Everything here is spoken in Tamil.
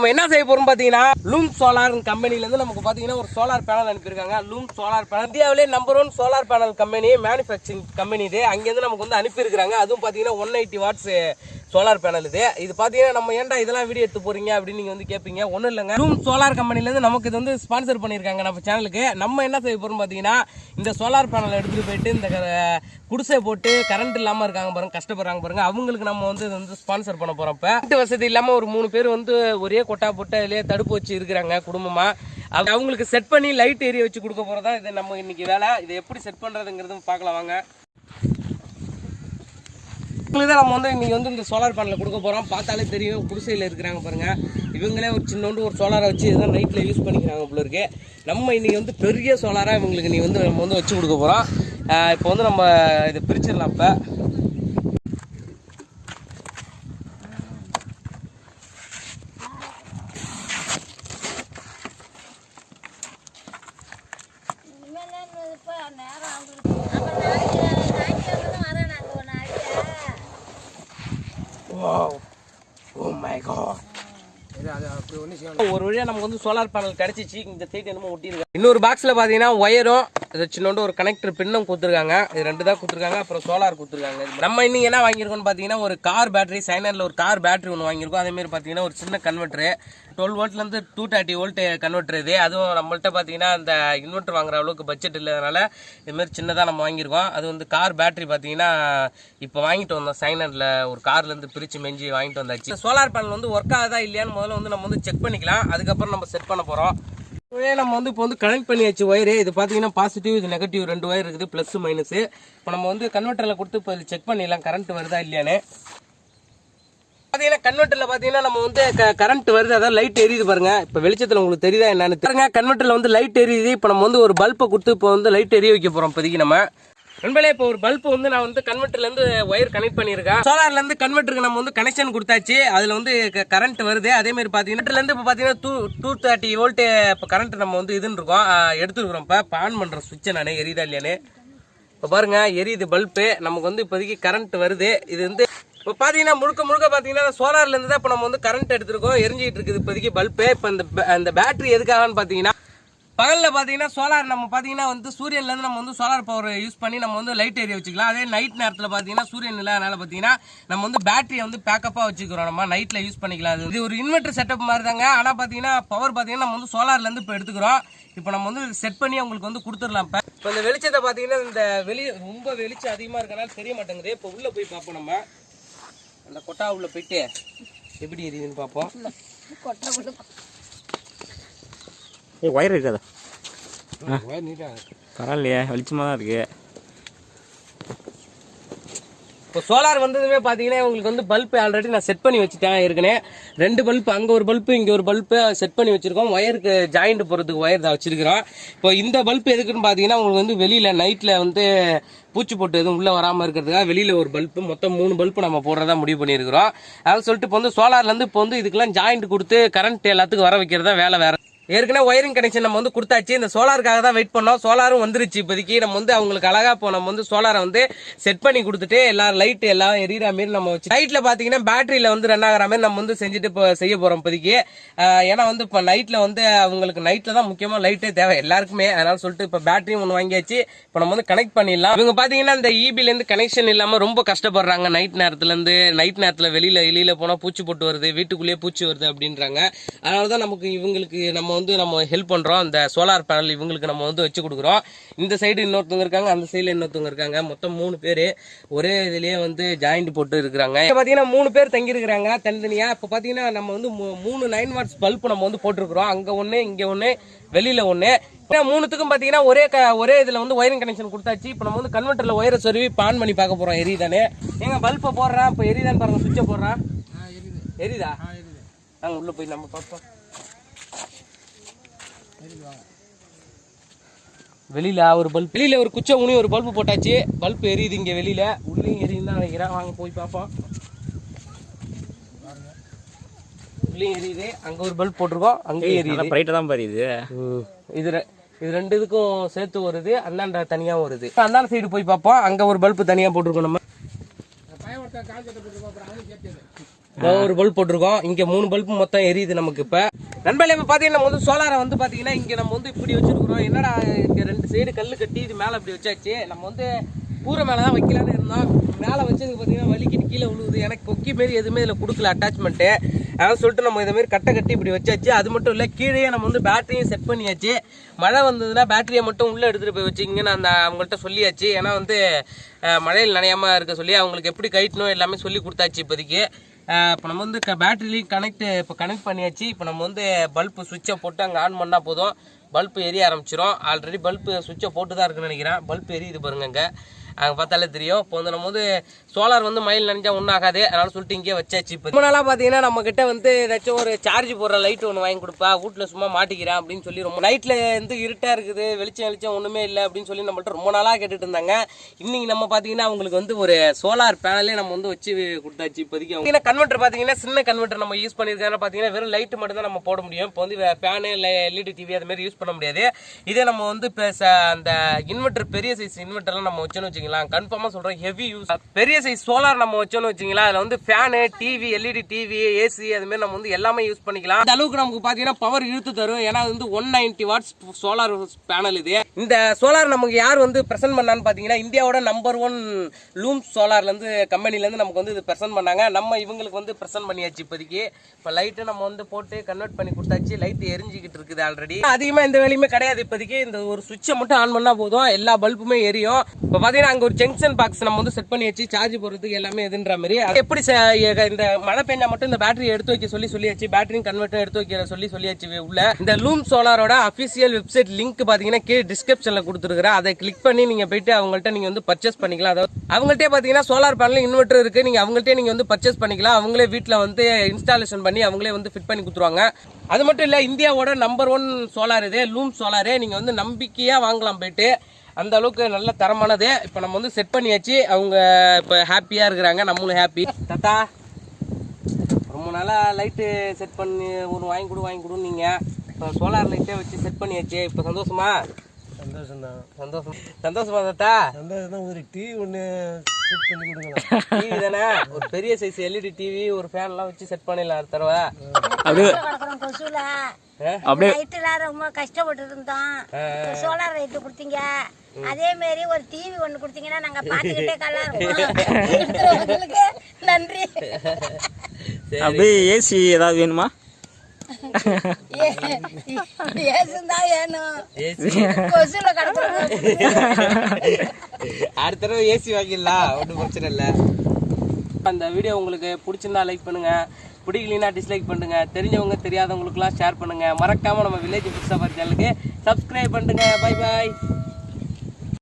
நம்ம என்ன செய்ய போறோம் பாத்தீங்கன்னா லூம் சோலார் கம்பெனில இருந்து நமக்கு பாத்தீங்கன்னா ஒரு சோலார் பேனல் அனுப்பியிருக்காங்க. லூம் சோலார் பேனல் இந்தியாவிலே number one solar panel company manufacturing company இது அங்கேருந்து நமக்கு வந்து அனுப்பியிருக்காங்க அதுவும் பாத்தீங்கன்னா one eighty watts solar panel இது. இது பார்த்தீங்கன்னா நம்ம ஏன்டா இதெல்லாம் வீடியோ எடுத்து போறீங்க அப்படின்னு நீங்க வந்து கேட்பீங்க ஒன்றும் இல்லைங்க. ரூம் சோலார் கம்பெனிலேருந்து நமக்கு இது வந்து ஸ்பான்சர் பண்ணியிருக்காங்க நம்ம சேனலுக்கு நம்ம என்ன செய்ய போறோம் பார்த்தீங்கன்னா இந்த சோலார் பேனல் எடுத்துட்டு போயிட்டு இந்த க- குடிசை போட்டு கரண்ட் இல்லாமல் இருக்காங்க பாருங்க கஷ்டப்படுறாங்க பாருங்க. அவங்களுக்கு நம்ம வந்து இது வந்து ஸ்பான்சர் பண்ண போறோம் இப்போ. வீட்டு வசதி இல்லாமல் ஒரு மூணு பேர் வந்து ஒரே கொட்டா போட்டு அதுலயே தடுப்பு வச்சு இருக்கிறாங்க குடும்பமாக அது அவங்களுக்கு செட் பண்ணி லைட் ஏரியா வச்சு கொடுக்க போகிறதா இது நம்ம இன்னைக்கு வேலை. இதை எப்படி செட் பண்ணுறதுங்கிறதும் பார்க்கலாம் வாங்க. உங்களுக்கு தான் நம்ம வந்து இன்றைக்கி வந்து இந்த சோலார் பேனல் கொடுக்க போகிறோம் பார்த்தாலே தெரியும். குடிசையில் இருக்கிறாங்க பாருங்கள் இவங்களே ஒரு சின்னோண்டு ஒரு சோலாரை வச்சு இதுதான் நைட்டில் யூஸ் பண்ணிக்கிறாங்க போல இருக்கு. நம்ம இன்றைக்கி வந்து பெரிய சோலாராக இவங்களுக்கு நீ வந்து நம்ம வந்து வச்சு கொடுக்க போகிறோம் இப்போ வந்து நம்ம இதை பிரிச்சிடலாம் இப்போ. ஒரு வழியா நமக்கு வந்து சோலார் பேனல் கிடைச்சிச்சு. இந்த சைடு என்னமோ ஒட்டியிருக்காங்க இன்னொரு பாக்ஸ்ல பாத்தீங்கன்னா ஒயரும் இது சின்னோண்டு ஒரு கனெக்டர் பின்னும் கொடுத்துருக்காங்க. இது ரெண்டு தான் கொடுத்துருக்காங்க. அப்புறம் சோலார் கொடுத்துருக்காங்க. நம்ம இன்னைக்கு என்ன வாங்கியிருக்கோம்னு பார்த்தீங்கன்னா ஒரு கார் பேட்டரி சைனரில் ஒரு கார் பேட்டரி ஒன்று வாங்கியிருக்கோம். அதேமாரி பார்த்தீங்கன்னா ஒரு சின்ன கன்வெர்ட்ரு டுவெல் வோல்ட்லேருந்து டூ தேர்ட்டி வோல்ட் கன்வெர்ட்ரு இது. அதுவும் நம்மள்ட்ட பார்த்தீங்கன்னா அந்த இன்வெர்டர் வாங்குற அளவுக்கு பட்ஜெட் இல்லாதனால இதுமாரி சின்னதாக நம்ம வாங்கியிருக்கோம். அது வந்து கார் பேட்டரி பார்த்தீங்கன்னா இப்போ வாங்கிட்டு வந்தோம். சைனரில் ஒரு கார்லேருந்து பிரித்து மெஞ்சி வாங்கிட்டு வந்தாச்சு. சோலார் பேனல் வந்து ஒர்க் ஆகுதா இல்லையான்னு முதல்ல வந்து நம்ம வந்து செக் பண்ணிக்கலாம். அதுக்கப்புறம் நம்ம செட் பண்ண போகிறோம் இதுவே நம்ம வந்து இப்போ வந்து கனெக்ட் பண்ணியாச்சு ஒயரு இது பார்த்தீங்கன்னா பாசிட்டிவ் இது நெகட்டிவ் ரெண்டு ஒயர் இருக்குது ப்ளஸ் மைனஸ் இப்போ நம்ம வந்து கன்வெர்ட்டரில் கொடுத்து இப்போ செக் பண்ணிடலாம். கரண்ட் வருதா இல்லையான்னு. பார்த்தீங்கன்னா கன்வெர்ட்டரில் பார்த்தீங்கன்னா நம்ம வந்து கரண்ட் வருது. அதாவது லைட் எரியுது பாருங்க. இப்போ வெளிச்சத்தில் உங்களுக்கு தெரியுதா என்னன்னு பாருங்க. கன்வெர்ட்டரில் வந்து லைட் எரியுது. இப்போ நம்ம வந்து ஒரு பல்பை கொடுத்து இப்போ வந்து லைட் எரிய வைக்க போகிறோம் இப்போதைக்கு நம்ம. நண்பர்களே இப்போ ஒரு பல்ப் வந்து நான் வந்து கன்வெர்டர்லேருந்து ஒயர் கனெக்ட் பண்ணியிருக்கேன். சோலார்லேருந்து கன்வெர்ட்டருக்கு நம்ம வந்து கனெக்ஷன் கொடுத்தாச்சு. அதில் வந்து கரண்ட் வருது. அதே மாதிரி பாத்தீங்கன்னா இப்போ பார்த்தீங்கன்னா டூ டூ தேர்ட்டி வோல்ட்டு இப்போ கரண்ட் நம்ம வந்து இதுன்னு இருக்கோம். எடுத்துருக்குறோம். இப்போ ஆன் பண்ணுற சுவிட்சை நான். எரியுதா இல்லையானு இப்போ பாருங்க எரியுது பல்ப்பு நமக்கு வந்து இப்போதைக்கு கரண்ட் வருது. இது வந்து இப்போ பார்த்தீங்கன்னா முழுக்க முழுக்க பார்த்தீங்கன்னா சோலார்லேருந்து தான் இப்போ நம்ம வந்து கரண்ட் எடுத்துருக்கோம். எரிஞ்சிக்கிட்டு இருக்குது இப்போதைக்கு பல்பு இப்போ இந்த அந்த பேட்டரி எதுக்காகன்னு பார்த்தீங்கன்னா பகலில் பார்த்தீங்கன்னா சோலார் நம்ம பார்த்தீங்கன்னா வந்து சூரியன்லேருந்து நம்ம வந்து சோலார் பவர் யூஸ் பண்ணி நம்ம வந்து லைட் ஏரியா வச்சுக்கலாம். அதே நைட் நேரத்தில் பார்த்தீங்கன்னா சூரியன் இல்லாதனால பார்த்தீங்கன்னா நம்ம வந்து பேட்டரியை வந்து பேக்கப்பாக வச்சுக்கிறோம். நம்ம நைட்டில் யூஸ் பண்ணிக்கலாம். அது இது ஒரு இன்வெர்டர் செட்டப் மாதிரி தாங்க ஆனால் பார்த்தீங்கன்னா பவர் பார்த்தீங்கன்னா நம்ம வந்து சோலார்லேருந்து இப்போ எடுத்துக்கிறோம். இப்போ நம்ம வந்து செட் பண்ணி அவங்களுக்கு வந்து கொடுத்துடலாம். இப்போ இப்போ இந்த வெளிச்சத்தை பார்த்தீங்கன்னா இந்த வெளி ரொம்ப வெளிச்சம் அதிகமாக இருக்கனால தெரிய மாட்டேங்குது. இப்போ உள்ளே போய் பார்ப்போம் நம்ம. அந்த கொட்டா உள்ளே போயிட்டு எப்படி எரியுதுன்னு பார்ப்போம். கொட்டா ஏய் ஒயர் இருக்காதா? பரவாயில்லையே வெளிச்சமாக தான் இருக்கு. இப்போ சோலார் வந்ததுமே பார்த்தீங்கன்னா உங்களுக்கு வந்து பல்ப் ஆல்ரெடி நான் செட் பண்ணி வச்சுட்டேன் ஏற்கனவே. ரெண்டு பல்ப் அங்கே ஒரு பல்ப் இங்கே ஒரு பல்ப் செட் பண்ணி வச்சிருக்கோம். ஒயருக்கு ஜாயிண்ட் போகிறதுக்கு ஒயர் தான் வச்சிருக்கிறோம். இப்போ இந்த பல்ப் எதுக்குன்னு பார்த்தீங்கன்னா உங்களுக்கு வந்து வெளியில் நைட்டில் வந்து பூச்சி போட்டு எதுவும் உள்ளே வராமல் இருக்கிறதுக்காக வெளியில் ஒரு பல்ப் மொத்தம் மூணு பல்ப் நம்ம போடுறதா முடிவு பண்ணியிருக்கிறோம். அதாவது சொல்லிட்டு இப்போ வந்து சோலார்லேருந்து இப்போ வந்து இதுக்கெல்லாம் ஜாயிண்ட் கொடுத்து கரண்ட் எல்லாத்துக்கும் வர வைக்கிறதா வேலை வேற ஏற்கனவே ஒயரிங் கனெக்ஷன் நம்ம வந்து கொடுத்தாச்சு. இந்த சோலாருக்காக தான் வெயிட் பண்ணோம். சோலாரும் வந்துருச்சு இப்போதைக்கு. நம்ம வந்து அவங்களுக்கு அழகாக இப்போ நம்ம வந்து சோலாரை வந்து செட் பண்ணி கொடுத்துட்டு எல்லாரும் லைட் எல்லாம் எரியற மாதிரி நம்ம வச்சு நைட்டில் பார்த்தீங்கன்னா பேட்டரியில் வந்து ரன் ஆகிற மாதிரி நம்ம வந்து செஞ்சுட்டு இப்போ செய்ய போகிறோம் இப்போதைக்கு. ஏன்னா வந்து இப்போ நைட்டில் வந்து அவங்களுக்கு நைட்டில் தான் முக்கியமாக லைட்டே தேவை எல்லாருக்குமே. அதனால சொல்லிட்டு இப்போ பேட்டரியும் ஒன்று வாங்கியாச்சு. இப்போ நம்ம வந்து கனெக்ட் பண்ணிடலாம். இவங்க பார்த்தீங்கன்னா இந்த இபிலேருந்து கனெக்ஷன் இல்லாமல் ரொம்ப கஷ்டப்படுறாங்க. நைட் நேரத்துலேருந்து நைட் நேரத்தில் வெளியில் வெளியில் போனால் பூச்சி போட்டு வருது வீட்டுக்குள்ளேயே பூச்சி வருது அப்படின்றாங்க. அதனாலதான் நமக்கு இவங்களுக்கு நம்ம வந்து நம்ம ஹெல்ப் பண்றோம். இந்த சோலார் பேனல் இவங்களுக்கு நம்ம வந்து வச்சு கொடுக்குறோம். இந்த சைடு இன்னொருத்தவங்க இருக்காங்க அந்த சைடுல இன்னொருத்தவங்க இருக்காங்க. மொத்தம் மூணு பேர் ஒரே இதுலயே வந்து ஜாயிண்ட் போட்டு இருக்கிறாங்க. இப்ப பாத்தீங்கன்னா மூணு பேர் தங்கி இருக்கிறாங்க தனித்தனியா. இப்ப பாத்தீங்கன்னா நம்ம வந்து மூணு நைன் வாட்ஸ் பல்ப் நம்ம வந்து போட்டிருக்கிறோம். அங்க ஒண்ணு இங்க ஒண்ணு வெளியில ஒண்ணு. ஏன்னா மூணுத்துக்கும் பாத்தீங்கன்னா ஒரே க- ஒரே இதுல வந்து ஒயரிங் கனெக்ஷன் கொடுத்தாச்சு. இப்போ நம்ம வந்து கன்வெர்ட்டர்ல ஒயரை சொருவி ஆன் பண்ணி பார்க்க போறோம். எரியுதானே எங்க பல்பை போடுறான். இப்போ எரியுதான்னு பாருங்க சுவிட்சை போடுறான். எரியுதா. நாங்க உள்ள போய் நம்ம பார்ப்போம். வெளியில ஒரு பல்ப் வெளியில ஒரு குச்சை உனி ஒரு பல்ப் போட்டாச்சு. பல்ப் எரியுது இங்க வெளியில. உள்ளேயும் எரியுது தான் நினைக்கிறேன் வாங்க போய் பார்ப்போம். உள்ளேயும் எரியுது. அங்க ஒரு பல்ப் போட்டிருக்கோம். அங்கேயும் எரியுது. பிரைட்டாக தான் பாருது ம். இது இது ரெண்டு இதுக்கும் சேர்த்து வருது. அந்தாண்ட தனியா வருது. அந்தாண்ட சைடு போய் பார்ப்போம். அங்க ஒரு பல்ப் தனியா போட்டிருக்கோம் நம்ம. ஒரு பல்ப் போட்டிருக்கோம். இங்க மூணு பல்ப் மொத்தம் எரியுது நமக்கு இப்ப. நண்பர்களே இப்போ பார்த்தீங்கன்னா நம்ம வந்து சோலாரை வந்து பார்த்தீங்கன்னா இங்கே நம்ம வந்து இப்படி வச்சுருக்குறோம். என்னடா இங்கே ரெண்டு சைடு கல் கட்டி இது மேலே இப்படி வச்சாச்சு? நம்ம வந்து கூரை மேலே தான் வைக்கலான்னு இருந்தோம். மேலே வச்சதுக்கு பார்த்தீங்கன்னா வலிக்கிட்டு கீழே விழுவுது எனக்கு கொக்கி மாரி எதுவுமே இதில் கொடுக்கல அட்டாச்மெண்ட்டு அதான் சொல்லிட்டு நம்ம இதை மாதிரி கட்டை கட்டி இப்படி வச்சாச்சு. அது மட்டும் இல்லை கீழே நம்ம வந்து பேட்டரியும் செட் பண்ணியாச்சு. மழை வந்ததுன்னா பேட்டரியை மட்டும் உள்ளே எடுத்துகிட்டு போய் வச்சுங்கன்னு அந்த அவங்கள்ட்ட சொல்லியாச்சு. ஏன்னா வந்து மழையில் நனையாமல் இருக்க சொல்லி அவங்களுக்கு எப்படி கைட்டணும் எல்லாமே சொல்லி கொடுத்தாச்சு இப்போதைக்கு. இப்போ நம்ம வந்து பேட்டரிலையும் கனெக்ட் இப்போ கனெக்ட் பண்ணியாச்சு. இப்போ நம்ம வந்து பல்பு சுவிட்சை போட்டு அங்கே ஆன் பண்ணால் போதும். பல்பு எரிய ஆரம்பிச்சிடும் ஆல்ரெடி பல்பு சுவிட்சை போட்டு தான் இருக்குன்னு நினைக்கிறேன். பல்பு எரியுது பாருங்க அங்கே. அங்கே பார்த்தாலே தெரியும். இப்போ வந்து நம்ம வந்து சோலார் வந்து மயில் நினைஞ்சா ஒன்றும் ஆகாது. அதனால சொல்லிட்டு இங்கே வச்சாச்சு இப்போ. ரொம்ப நாளாக பார்த்தீங்கன்னா நம்ம கிட்ட வந்து ஏதாச்சும் ஒரு சார்ஜ் போடுற லைட் ஒன்று வாங்கி கொடுப்பா. வீட்டில் சும்மா மாட்டிக்கிறேன் அப்படின்னு சொல்லி ரொம்ப நைட்டில் வந்து இருட்டாக இருக்குது. வெளிச்சம் வெளிச்சம் ஒன்றுமே இல்லை அப்படின்னு சொல்லி நம்மள்ட்ட ரொம்ப நாளாக கேட்டுட்டு இருந்தாங்க. இன்னைக்கு நம்ம பார்த்தீங்கன்னா அவங்களுக்கு வந்து ஒரு சோலார் பேனலே நம்ம வந்து வச்சு கொடுத்தாச்சு இப்போதைக்கு அவங்க. கன்வெர்ட்டர் பார்த்தீங்கன்னா சின்ன கன்வெர்ட்டர் நம்ம யூஸ் பண்ணியிருக்காங்க. பார்த்தீங்கன்னா வெறும் லைட் மட்டும் தான் நம்ம போட முடியும். இப்போ வந்து ஃபேனு எல்இடி டிவி அது மாதிரி யூஸ் பண்ண முடியாது. இதே நம்ம வந்து இப்போ அந்த இன்வெர்ட்டர் பெரிய சைஸ் இன்வெர்ட்டர்லாம் நம்ம வச்சோன்னு வச்சுக்கலாம் கன்ஃபார்மாக சொல்கிறேன் ஹெவி யூஸ் பெரிய சைஸ் சோலார் நம்ம வச்சோன்னு வச்சுங்களா அதில் வந்து fan TV LED TV AC அதுமாரி நம்ம வந்து எல்லாமே யூஸ் பண்ணிக்கலாம். அந்த அளவுக்கு நமக்கு பார்த்தீங்கன்னா பவர் இழுத்து தரும். ஏன்னா அது வந்து one ninety watts solar panel இது. இந்த சோலார் நமக்கு யார் வந்து பிரசன்ட் பண்ணான்னு பார்த்தீங்கன்னா இந்தியாவோட நம்பர் ஒன் லூம் சோலார்லேருந்து கம்பெனிலேருந்து நமக்கு வந்து இது பிரசன்ட் பண்ணாங்க. நம்ம இவங்களுக்கு வந்து பிரசன்ட் பண்ணியாச்சு இப்போதைக்கு. இப்போ லைட்டு நம்ம வந்து போட்டு கன்வெர்ட் பண்ணி கொடுத்தாச்சு. லைட் எரிஞ்சிக்கிட்டு இருக்குது ஆல்ரெடி அதிகமாக எந்த வேலையுமே கிடையாது இப்போதைக்கு. இந்த ஒரு சுவிட்சை மட்டும் ஆன் பண்ணால் போதும். எல்லா பல்புமே எரியும். இப்போ பார்த்தீங்கன்னா அங்கே ஒரு ஜங்ஷன் பாக்ஸ் நம்ம வந்து செட் பண்ணி வச்சு சார்ஜ் போடுறதுக்கு எல்லாமே எதுன்ற மாதிரி. அது எப்படி ச- இந்த மழை பெஞ்சா மட்டும் இந்த பேட்டரி எடுத்து வைக்க சொல்லி சொல்லியாச்சு. பேட்டரியும் கன்வெர்ட்டர் எடுத்து வைக்க சொல்லி சொல்லியாச்சு உள்ள. இந்த லூம் சோலாரோட அஃபிஷியல் வெப்சைட் லிங்க் பார்த்தீங்கன்னா கீழே டிஸ்கிரிப்ஷனில் கொடுத்துருக்குறேன் அதை கிளிக் பண்ணி நீங்கள் போயிட்டு அவங்கள்ட்ட நீங்கள் வந்து பர்ச்சேஸ் பண்ணிக்கலாம். அதாவது அவங்கள்ட்டே பார்த்தீங்கன்னா சோலார் பேனல் இன்வெர்ட்டர் இருக்குது நீங்கள் அவங்கள்ட்டே நீங்கள் வந்து பர்ச்சேஸ் பண்ணிக்கலாம். அவங்களே வீட்டில் வந்து இன்ஸ்டாலேஷன் பண்ணி அவங்களே வந்து ஃபிட் பண்ணி கொடுத்துருவாங்க. அது மட்டும் இல்லை இந்தியாவோட நம்பர் ஒன் சோலார் இது. லூம் சோலாரு நீங்கள் வந்து நம்பிக்கையாக வாங்கலாம் போயிட்டு. அந்த அளவுக்கு நல்ல தரமானது. இப்போ நம்ம வந்து செட் பண்ணியாச்சு. அவங்க இப்போ ஹாப்பியாக இருக்கிறாங்க. நம்மளும் ஹாப்பி தாத்தா ரொம்ப நாளாக லைட்டு செட் பண்ணி ஒன்று வாங்கி கொடு வாங்கி கொடுன்னு நீங்கள் இப்போ சோலார் லைட்டே வச்சு செட் பண்ணியாச்சு. இப்போ சந்தோஷமா? சந்தோஷம் தான் சந்தோஷம். சந்தோஷமா தாத்தா சந்தோஷம் தான் ஒரு டீ ஒன்று செட் பண்ணி டிவி தானே? ஒரு பெரிய சைஸ் எல்இடி டிவி ஒரு ஃபேன்லாம் வச்சு செட் பண்ணிடலாம் அடுத்த தடவை. அப்படியே கொசுல. அப்படியே லைட்டுல ரொம்ப கஷ்டப்பட்டு இருந்தோம் சோலார் லைட் கொடுத்தீங்க. அதே மாதிரி ஒரு டிவி ஒண்ணு கொடுத்தீங்கன்னா நாங்க பாத்துக்கிட்டே கலா இருப்போம். நன்றி. அப்படியே ஏசி ஏதாவது வேணுமா? அடுத்த தடவை ஏசி வாங்கிடலாம் ஒன்றும் பிரச்சனை இல்லை. அந்த வீடியோ உங்களுக்கு பிடிச்சிருந்தா லைக் பண்ணுங்க. பிடிக்கலனா டிஸ்லைக் பண்ணுங்க. தெரிஞ்சவங்க தெரியாதவங்களுக்குலாம் ஷேர் பண்ணுங்க. மறக்காம நம்ம வில்லேஜ் புதுசாக சேனலுக்கு சப்ஸ்கிரைப் பண்ணுங்க பை பாய்